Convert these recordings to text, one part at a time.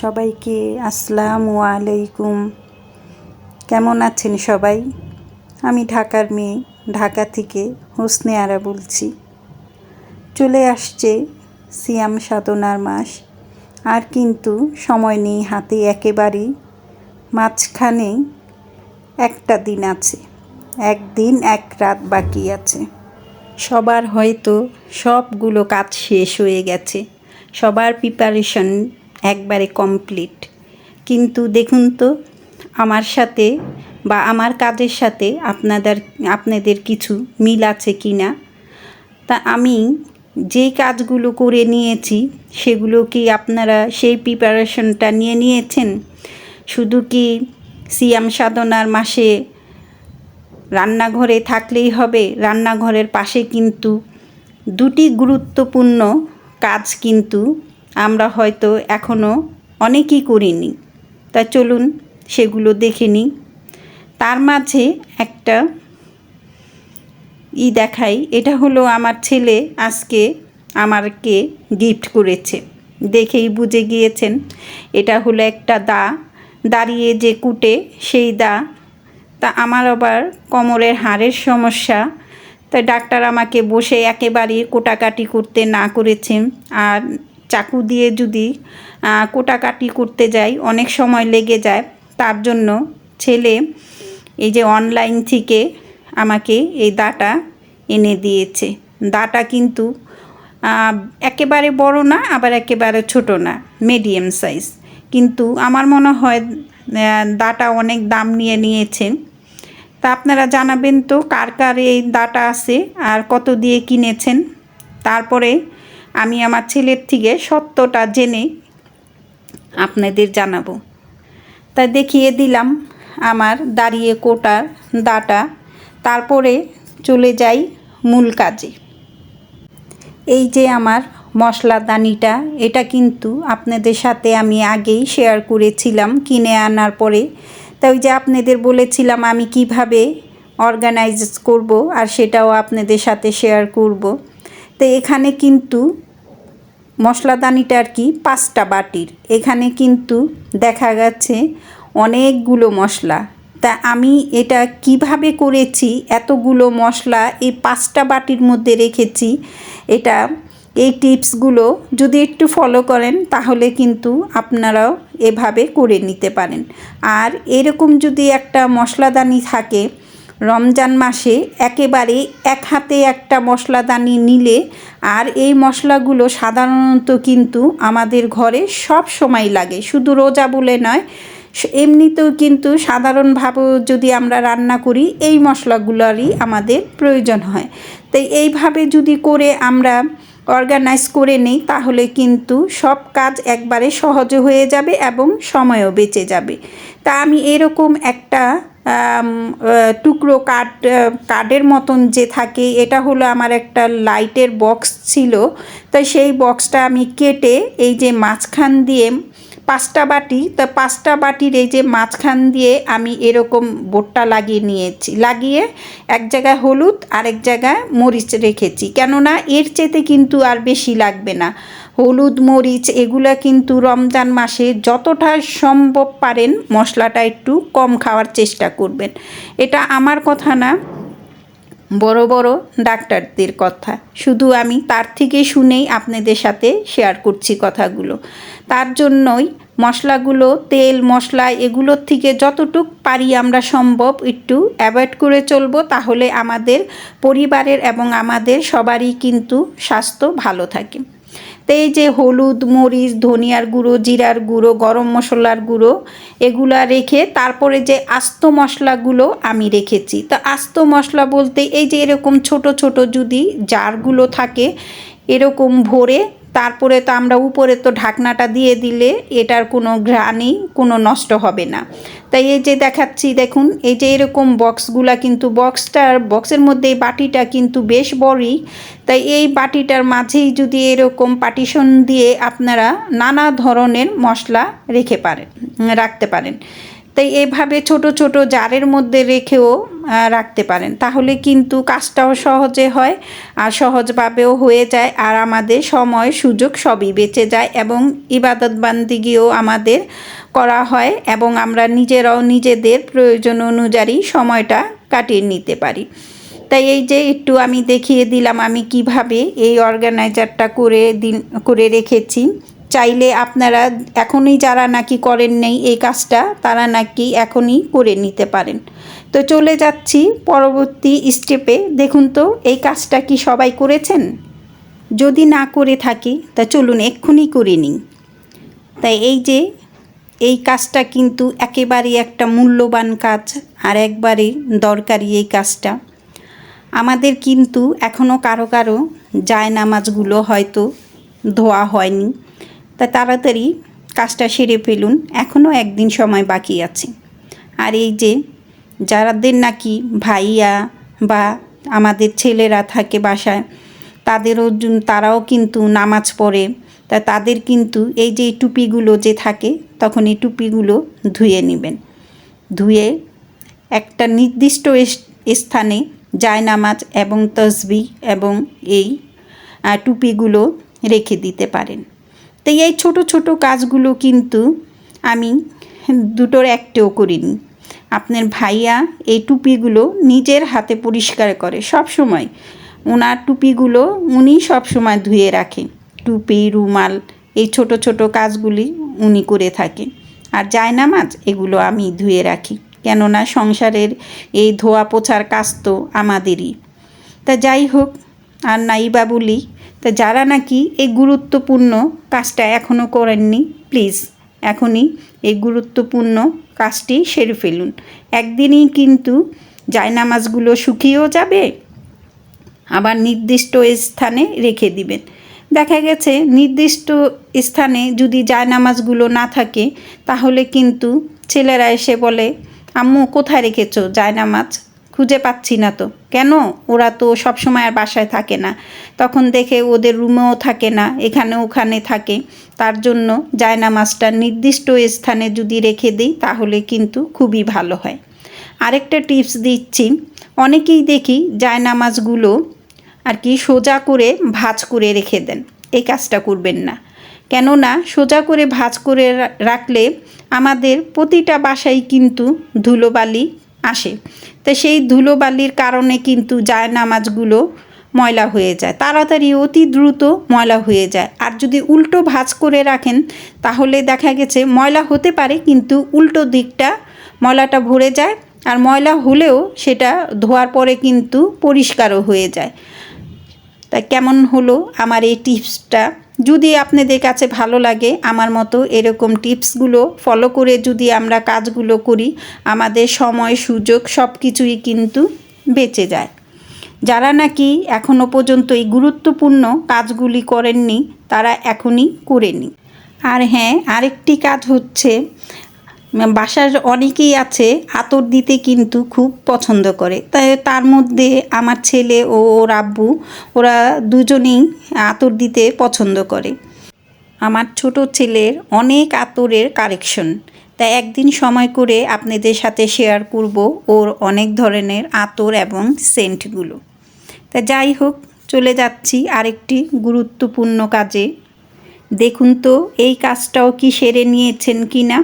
সবাইকে আসসালামু আলাইকুম। কেমন আছেন সবাই? আমি ঢাকার মেয়ে, ঢাকা থেকে হোসনে আরা বলছি। চলে আসছে সিয়াম সাধনার মাস। আর কিন্তু সময় নেই, হাতে একেবারেই। মাঝখানে একটা দিন আছে, একদিন এক রাত বাকি আছে। সবার হয়তো সবগুলো কাজ শেষ হয়ে গেছে। সবার প্রিপারেশন একবারে কমপ্লিট কিন্তু দেখুন তো, আমার সাথে বা আমার কাজের সাথে আপনাদের আপনাদের কিছু মিল আছে কি না? তা আমি যে কাজগুলো করে নিয়েছি, সেগুলো কি আপনারা সেই প্রিপারেশনটা নিয়ে নিয়েছেন? শুধু কি সিয়াম সাধনার মাসে রান্নাঘরে থাকলেই হবে? রান্নাঘরের পাশে কিন্তু দুটি গুরুত্বপূর্ণ কাজ কিন্তু আমরা হয়তো এখনও অনেকেই করিনি। তা চলুন সেগুলো দেখে নিই। তার মাঝে একটা ই দেখাই। এটা হলো আমার ছেলে আজকে আমারকে গিফট করেছে। দেখেই বুঝে গিয়েছেন, এটা হলো একটা দা। দাঁড়িয়ে যে কুটে সেই দা। তা আমার আবার কোমরের হাড়ের সমস্যা। তাই ডাক্তার আমাকে বসে একেবারে কোটাকাটি করতে না করেছেন। আর চাকু দিয়ে যদি কোটাকাটি করতে যাই, অনেক সময় লেগে যায়, তার জন্য ছেলে এই যে অনলাইন থেকে আমাকে এই দাটা এনে দিয়েছে। দাটা কিন্তু একেবারে বড় না, আবার একেবারে ছোট না মিডিয়াম সাইজ কিন্তু আমার মনে হয় দাটা অনেক দাম নিয়ে নিয়েছেন তা আপনারা জানাবেন তো, কার কার এই দাটা আছে, আর কত দিয়ে কিনেছেন? তারপরে আমি আমার ছেলের থেকে সত্যটা জেনে আপনাদের জানাব। তা দেখিয়ে দিলাম আমার দাঁড়িয়ে কোটার দাটা, তারপরে চলে যাই মূল কাজে। এই যে আমার মশলাদানিটা এটা কিন্তু আপনাদের সাথে আমি আগেই শেয়ার করেছিলাম কিনে আনার পরে। তা ওই যে আপনাদের বলেছিলাম আমি কীভাবে অর্গানাইজ করব আর সেটাও আপনাদের সাথে শেয়ার করব। তো এখানে কিন্তু মশলাদানিটা আর কি পাঁচটা বাটির। এখানে কিন্তু দেখা গেছে অনেকগুলো মশলা। তা আমি এটা কীভাবে করেছি, এতগুলো মশলা এই পাঁচটা বাটির মধ্যে রেখেছি, এটা এই টিপসগুলো যদি একটু ফলো করেন তাহলে কিন্তু আপনারাও এভাবে করে নিতে পারেন। আর এরকম যদি একটা মশলাদানি থাকে রমজান মাসে একেবারে এক হাতে একটা মশলাদানি নিলে আর এই মশলাগুলো সাধারণত কিন্তু আমাদের ঘরে সব সময় লাগে। শুধু রোজা বলে নয়, এমনিতেও কিন্তু সাধারণভাবে যদি আমরা রান্না করি, এই মশলাগুলোরই আমাদের প্রয়োজন হয়। তাই এইভাবে যদি করে আমরা অর্গানাইজ করে নেই, তাহলে কিন্তু সব কাজ একবারে সহজে হয়ে যাবে এবং সময়ও বেঁচে যাবে। তা আমি এরকম একটা টুকরো কাঠ কার্ডের মতন যে থাকে, এটা হলো আমার একটা লাইটের বক্স ছিল। তাই সেই বক্সটা আমি কেটে এই যে মাঝখান দিয়ে পাঁচটা বাটি, তা পাঁচটা বাটির এই যে মাঝখান দিয়ে আমি এরকম বোটটা লাগিয়ে নিয়েছি। লাগিয়ে এক জায়গায় হলুদ আর এক জায়গায় মরিচ রেখেছি। কেননা এর চেতে কিন্তু আর বেশি লাগবে না। হলুদ, মরিচ এগুলো কিন্তু রমজান মাসে যতটা সম্ভব পারেন মশলাটা একটু কম খাওয়ার চেষ্টা করবেন। এটা আমার কথা না। বড় বড় ডাক্তারদের কথা। শুধু আমি তার থেকে শুনেই আপনাদের সাথে শেয়ার করছি কথাগুলো। তার জন্যই মশলাগুলো, তেল, মশলা এগুলোর থেকে যতটুক পারি আমরা সম্ভব একটু অ্যাভয়েড করে চলবো, তাহলে আমাদের পরিবারের এবং আমাদের সবারই কিন্তু স্বাস্থ্য ভালো থাকে। তো এই যে হলুদ, মরিচ, ধনিয়ার গুঁড়ো, জিরার গুঁড়ো, গরম মশলার গুঁড়ো এগুলো রেখে তারপরে যে আস্ত মশলাগুলো আমি রেখেছি। তো আস্ত মশলা বলতে এই যে এরকম ছোট ছোট যদি জারগুলো থাকে, এরকম ভরে তারপরে তো আমরা উপরে তো ঢাকনাটা দিয়ে দিলে এটার কোনো ঘ্রাণই, কোনো নষ্ট হবে না। তাই এই যে দেখাচ্ছি, দেখুন, এই যে এরকম বক্সগুলা কিন্তু বক্সটার, বক্সের মধ্যে এই বাটিটা কিন্তু বেশ বড়ই। তাই এই বাটিটার মাঝেই যদি এরকম পার্টিশন দিয়ে আপনারা নানা ধরনের মশলা রেখে পারেন, রাখতে পারেন। তাই এভাবে ছোট ছোট জারের মধ্যে রেখেও রাখতে পারেন। তাহলে কিন্তু কাজটাও সহজে হয়, আর সহজভাবেও হয়ে যায়, আর আমাদের সময়, সুযোগ সবই বেঁচে যায় এবং ইবাদত বান্দিগিও আমাদের করা হয় এবং আমরা নিজেরাও নিজেদের প্রয়োজন অনুযায়ী সময়টা কাটিয়ে নিতে পারি। তাই এই যে একটু আমি দেখিয়ে দিলাম আমি কীভাবে এই অর্গানাইজারটা করে দিন, করে রেখেছি। চাইলে আপনারা এখনই যারা নাকি করেন নেই এই কাজটা, তারা নাকি এখনই করে নিতে পারেন। তো চলে যাচ্ছি পরবর্তী স্টেপে দেখুন তো, এই কাজটা কি সবাই করেছেন? যদি না করে থাকি, তা চলুন এক্ষুনি করে নিই। তাই এই যে, এই কাজটা কিন্তু একেবারেই একটা মূল্যবান কাজ আর একবারে দরকারি এই কাজটা। আমাদের কিন্তু এখনও কারও কারও জায়নামাজগুলো হয়তো ধোয়া হয়নি। তা তাড়াতাড়ি কাজটা সেরে ফেলুন এখনও একদিন সময় বাকি আছে। আর এই যে, যারাদের নাকি ভাইয়া বা আমাদের ছেলেরা থাকে বাসায়, তাদেরও তারাও কিন্তু নামাজ পড়ে, তা তাদের কিন্তু এই যে টুপিগুলো যে থাকে, তখন এই টুপিগুলো ধুয়ে নেবেন। ধুয়ে একটা নির্দিষ্ট স্থানে জায়নামাজ এবং তসবি এবং এই টুপিগুলো রেখে দিতে পারেন। তো এই ছোট ছোট কাজগুলো কিন্তু আমি দুটোর একটাও করিনি। আপনার ভাইয়া এই টুপিগুলো নিজের হাতে পরিষ্কার করে সব সময় ওনার টুপিগুলো উনি সব সময় ধুয়ে রাখেন টুপি, রুমাল, এই ছোট ছোট কাজগুলি উনি করে থাকেন আর জায়নামাজ এগুলো আমি ধুয়ে রাখি। কেননা সংসারের এই ধোয়া পোছার কাজ তো আমাদেরই। তা যাই হোক, আর নাই বা বলি তা যারা নাকি এই গুরুত্বপূর্ণ কাজটা এখনও করেননি প্লিজ এখনই এই গুরুত্বপূর্ণ কাজটি সেরে ফেলুন। একদিনই কিন্তু জায়নামাজগুলো শুকিয়েও যাবে, আবার নির্দিষ্ট স্থানে রেখে দিবেন। দেখা গেছে নির্দিষ্ট স্থানে যদি জায়নামাজগুলো না থাকে, তাহলে কিন্তু ছেলেরা এসে বলে, আম্মু, কোথায় রেখেছো জায়নামাজ? খুঁজে পাচ্ছি না তো। কেন? ওরা তো সবসময় আর বাসায় থাকে না। তখন দেখে ওদের রুমেও থাকে না, এখানে ওখানে থাকে। তার জন্য জায়নামাজটা নির্দিষ্ট স্থানে যদি রেখে দিই, তাহলে কিন্তু খুবই ভালো হয়। আরেকটা টিপস দিচ্ছি। অনেকেই দেখি জায়না মাছগুলো আর কি সোজা করে ভাঁজ করে রেখে দেন। এই কাজটা করবেন না। কেননা সোজা করে ভাঁজ করে রাখলে আমাদের প্রতিটা বাসায় কিন্তু ধুলোবালি আসে। তো সেই ধুলোবালির কারণে কিন্তু যায় নামাজগুলো ময়লা হয়ে যায়। তাড়াতাড়ি অতি দ্রুত ময়লা হয়ে যায়। আর যদি উল্টো ভাজ করে রাখেন, তাহলে দেখা গেছে ময়লা হতে পারে, কিন্তু উল্টো দিকটা ময়লাটা ভরে যায়। আর ময়লা হলেও সেটা ধোয়ার পরে কিন্তু পরিষ্কারও হয়ে যায়। তা কেমন হলো আমার এই টিপসটা? যদি আপনাদের কাছে ভালো লাগে আমার মতো এরকম টিপসগুলো ফলো করে যদি আমরা কাজগুলো করি, আমাদের সময়, সুযোগ সব কিছুই কিন্তু বেঁচে যায়। যারা নাকি এখনও পর্যন্ত এই গুরুত্বপূর্ণ কাজগুলি করেননি, তারা এখনই করে নিন। আর হ্যাঁ আরেকটি কাজ হচ্ছে বাসার অনেকেই আছে, আতর দিতে কিন্তু খুব পছন্দ করে। তাই তার মধ্যে আমার ছেলে ও ওর আব্বু, ওরা দুজনেই আতর দিতে পছন্দ করে। আমার ছোট ছেলের অনেক আতরের কালেকশন তাই একদিন সময় করে আপনাদের সাথে শেয়ার করব ওর অনেক ধরনের আতর এবং সেন্টগুলো। তা যাই হোক, চলে যাচ্ছি আরেকটি গুরুত্বপূর্ণ কাজে। দেখুন তো, এই কাজটাও কি সেরে নিয়েছেন কি না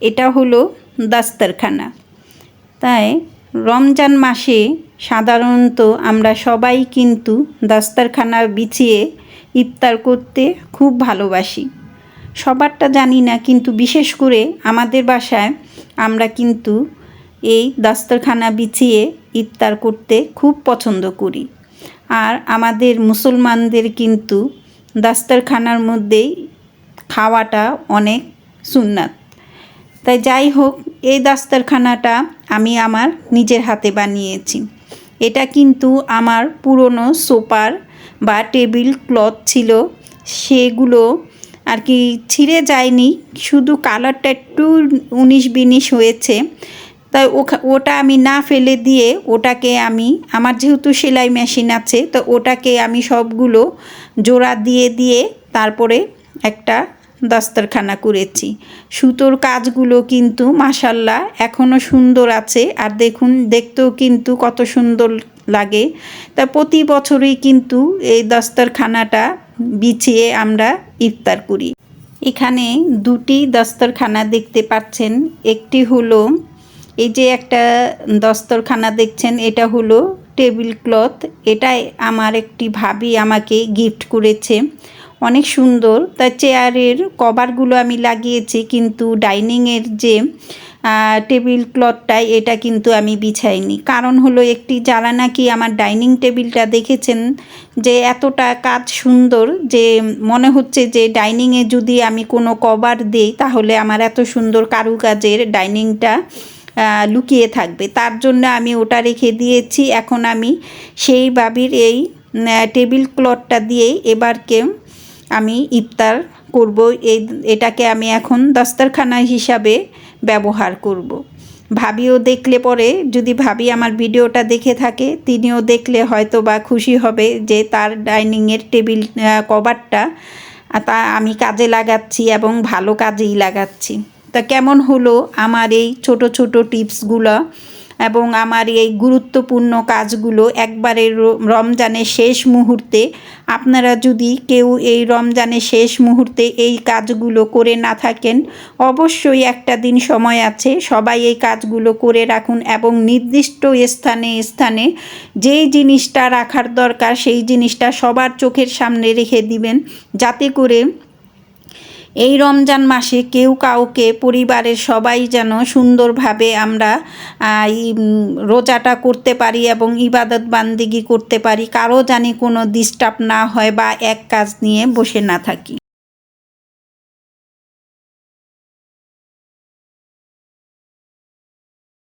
এটা হলো দাস্তারখানা। তাই রমজান মাসে সাধারণত আমরা সবাই কিন্তু দাস্তারখানা বিছিয়ে ইফতার করতে খুব ভালোবাসি। সবারটা জানি না, কিন্তু বিশেষ করে আমাদের বাসায় আমরা কিন্তু এই দাস্তারখানা বিছিয়ে ইফতার করতে খুব পছন্দ করি। আর আমাদের মুসলমানদের কিন্তু দাস্তারখানার মধ্যেই খাওয়াটা অনেক সুন্নাত। তাই যাই হোক, এই দাস্তারখানাটা আমি আমার নিজের হাতে বানিয়েছি। এটা কিন্তু আমার পুরনো সোপার বা টেবিল ক্লথ ছিল। সেগুলো আর কি ছিঁড়ে যায়নি, শুধু কালারটা একটু উনিশ বিনিশ হয়েছে। তাই ওটা আমি না ফেলে দিয়ে ওটাকে আমি, আমার যেহেতু সেলাই মেশিন আছে, তো ওটাকে আমি সবগুলো জোড়া দিয়ে দিয়ে তারপরে একটা দস্তরখানা করেছি। সুতোর কাজগুলো কিন্তু মাসাল্লাহ এখনও সুন্দর আছে। আর দেখুন, দেখতেও কিন্তু কত সুন্দর লাগে। তা প্রতি বছরই কিন্তু এই দস্তরখানাটা বিছিয়ে আমরা ইফতার করি। এখানে দুটি দস্তরখানা দেখতে পাচ্ছেন। একটি হলো এই যে একটা দস্তরখানা দেখছেন, এটা হলো টেবিল ক্লথ। এটাই আমার একটি ভাবি আমাকে গিফট করেছে। অনেক সুন্দর। তার চেয়ারের কভারগুলো আমি লাগিয়েছি, কিন্তু ডাইনিংয়ের যে টেবিল ক্লথটাই এটা কিন্তু আমি বিছাইনি। কারণ হলো একটি যারা নাকি আমার ডাইনিং টেবিলটা দেখেছেন যে, এতটা কাজ সুন্দর যে, মনে হচ্ছে যে ডাইনিংয়ে যদি আমি কোনো কভার দিই, তাহলে আমার এত সুন্দর কারুকাজের ডাইনিংটা লুকিয়ে থাকবে। তার জন্য আমি ওটা রেখে দিয়েছি। এখন আমি সেই বাবির এই টেবিল ক্লথটা দিয়েই এবারকে আমি ইফতার করব। এই, এটাকে আমি এখন দস্তরখানা হিসাবে ব্যবহার করব। ভাবিও দেখলে পরে, যদি ভাবি আমার ভিডিওটা দেখে থাকে, তিনিও দেখলে হয়তো বা খুশি হবে যে তার ডাইনিংয়ের টেবিল কভারটা তা আমি কাজে লাগাচ্ছি এবং ভালো কাজেই লাগাচ্ছি। তা কেমন হলো আমার এই ছোট ছোট টিপসগুলো? এবং আমার এই গুরুত্বপূর্ণ কাজগুলো একবারে রমজানের শেষ মুহূর্তে, আপনারা যদি কেউ এই রমজানের শেষ মুহূর্তে এই কাজগুলো করে না থাকেন, অবশ্যই একটা দিন সময় আছে সবাই এই কাজগুলো করে রাখুন এবং নির্দিষ্ট স্থানে স্থানে যেই জিনিসটা রাখার দরকার সেই জিনিসটা সবার চোখের সামনে রেখে দিবেন, যাতে করে এই রমজান মাসে কেউ কাউকে, পরিবারের সবাই যেন সুন্দরভাবে আমরা রোজাটা করতে পারি এবং ইবাদত বান্দিগি করতে পারি, কারও জানি কোনো ডিস্টার্ব না হয় বা এক কাজ নিয়ে বসে না থাকি।